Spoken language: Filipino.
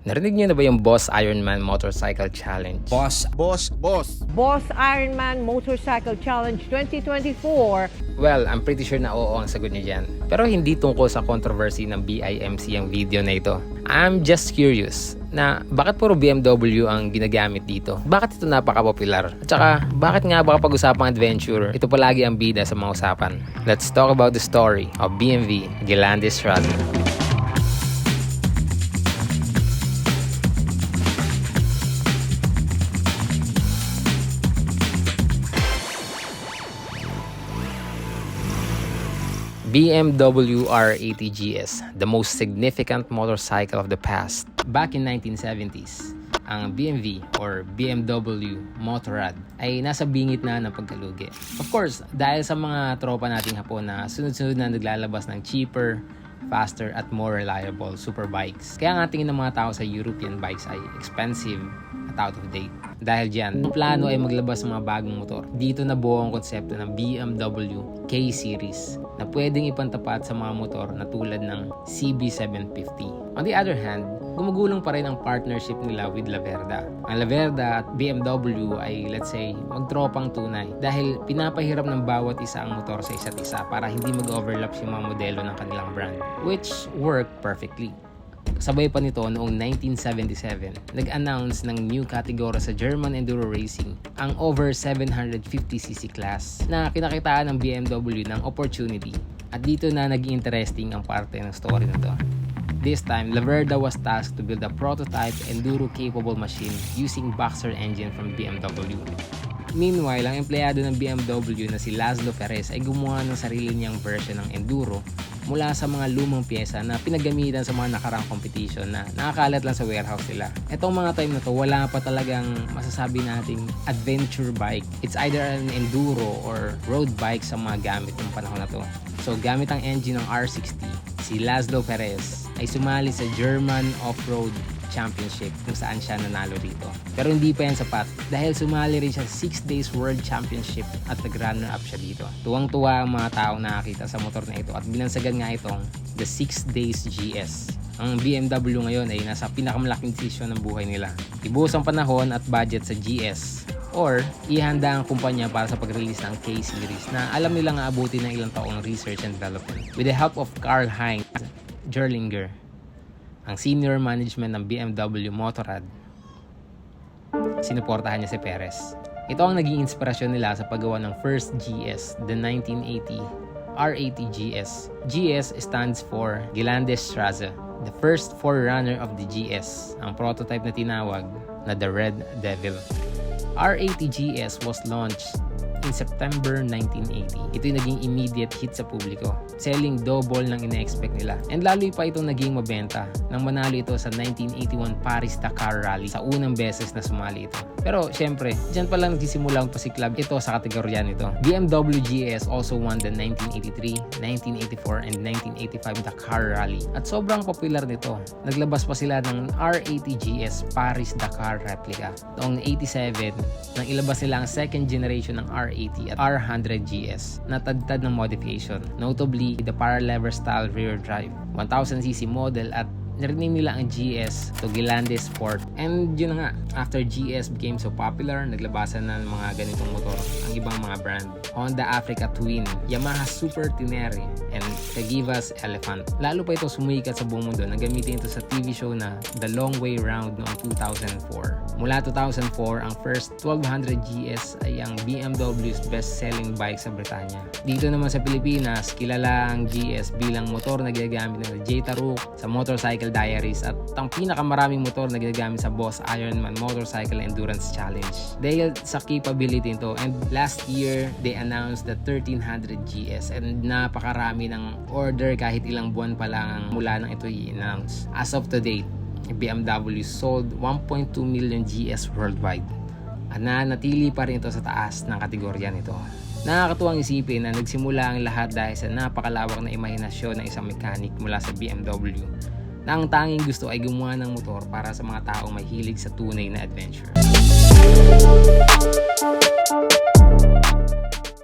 Narinig niyo na ba yung Boss Ironman Motorcycle Challenge? Boss, boss, boss. Boss Ironman Motorcycle Challenge 2024 Well, I'm pretty sure na oo ang sagot niyo dyan. Pero hindi tungkol sa controversy ng BIMC ang video na ito. I'm just curious na bakit puro BMW ang ginagamit dito? Bakit ito napaka-popular? At saka, bakit nga ba kapag usapang adventure, ito palagi ang bida sa mga usapan? Let's talk about the story of BMW Galantis Rally. BMW R80 GS, the most significant motorcycle of the past. Back in 1970s, ang BMW or BMW Motorrad ay nasa bingit na ng pagkalugi. Of course, dahil sa mga tropa nating Hapon na sunod-sunod na naglalabas ng cheaper, faster at more reliable superbikes. Kaya nga tingin ng mga tao sa European bikes ay expensive at out of date. Dahil dyan, ang plano ay maglabas ng mga bagong motor. Dito na buo ang konsepto ng BMW K-Series na pwedeng ipantapat sa mga motor na tulad ng CB750. On the other hand, gumugulong pa rin ang partnership nila with Laverda. Ang Laverda at BMW ay let's say magtropang tunay dahil pinapahiram ng bawat isa ang motor sa isa't isa para hindi mag-overlap yung mga modelo ng kanilang brand which worked perfectly. Sabay pa nito noong 1977, nag-announce ng new category sa German Enduro Racing, ang over 750cc class na kinakitaan ng BMW ng opportunity. At dito na naging interesting ang parte ng story nito. This time, Laverda was tasked to build a prototype enduro-capable machine using Boxer engine from BMW. Meanwhile, ang empleyado ng BMW na si Laszlo Perez ay gumawa ng sarili niyang version ng enduro mula sa mga lumang pyesa na pinagamitan sa mga nakarang competition na nakakalat lang sa warehouse nila. Itong mga time na to, wala pa talagang masasabi nating adventure bike. It's either an enduro or road bike sa mga gamit ng panahon na to. So gamit ang engine ng R60, si Laszlo Perez ay sumali sa German Off-Road Championship kung saan siya nanalo dito. Pero hindi pa yan sapat dahil sumali rin siya sa 6 Days World Championship at nag-runner up siya dito. Tuwang-tuwa ang mga taong nakakita sa motor na ito at binansagan nga itong the 6 Days GS. Ang BMW ngayon ay nasa pinakamalaking desisyon ng buhay nila. Ibuhos ang panahon at budget sa GS or ihanda ang kumpanya para sa pag-release ng K-Series na alam nilang aabutin ng ilang taong research and development. With the help of Karl Heinz Gerlinger, ang senior management ng BMW Motorrad, sinuportahan niya si Perez. Ito ang naging inspirasyon nila sa paggawa ng first GS, the 1980 R80 GS. GS stands for Gelandes Strasse, the first forerunner of the GS, ang prototype na tinawag na the Red Devil. R80 GS was launched in September 1980. Ito yung naging immediate hit sa publiko, selling double ng ina-expect nila. And lalo pa itong naging mabenta nang manalo ito sa 1981 Paris-Dakar Rally sa unang beses na sumali ito. Pero syempre, dyan pa lang nagsisimula ang pasiklab ito sa kategorya nito. BMW GS also won the 1983, 1984, and 1985 Dakar Rally. At sobrang popular nito. Naglabas pa sila ng R80 GS Paris-Dakar replica. Noong 87, nang ilabas nila ang second generation ng R80 at R100 GS na tadtad ng modification. Notably, the paralever style rear drive, 1000cc model at narinig nila ang GS to Sport. And yun nga, after GS became so popular, naglabasan na ng mga ganitong motor ang ibang mga brand. Honda Africa Twin, Yamaha Super Tenere, and Kagivas Elephant. Lalo pa ito sumikat sa buong mundo na gamitin ito sa TV show na The Long Way Round noong 2004. Mula 2004, ang first 1200 GS ay ang BMW's best-selling bike sa Britanya. Dito naman sa Pilipinas, kilala ang GS bilang motor na ginagamit ng J. Taruk sa Motorcycle Diaries at ang pinakamaraming motor na ginagamit sa Boss Ironman Motorcycle Endurance Challenge. Dahil sa capability nito and last year they announced the 1300 GS and napakarami ng order kahit ilang buwan pa lang mula nang ito i-announce. As of today, BMW sold 1.2 million GS worldwide at nanatili pa rin ito sa taas ng kategorya nito. Nakakatuwang isipin na nagsimula ang lahat dahil sa napakalawak na imahinasyon ng isang mechanic mula sa BMW na ang tanging gusto ay gumawa ng motor para sa mga taong may hilig sa tunay na adventure.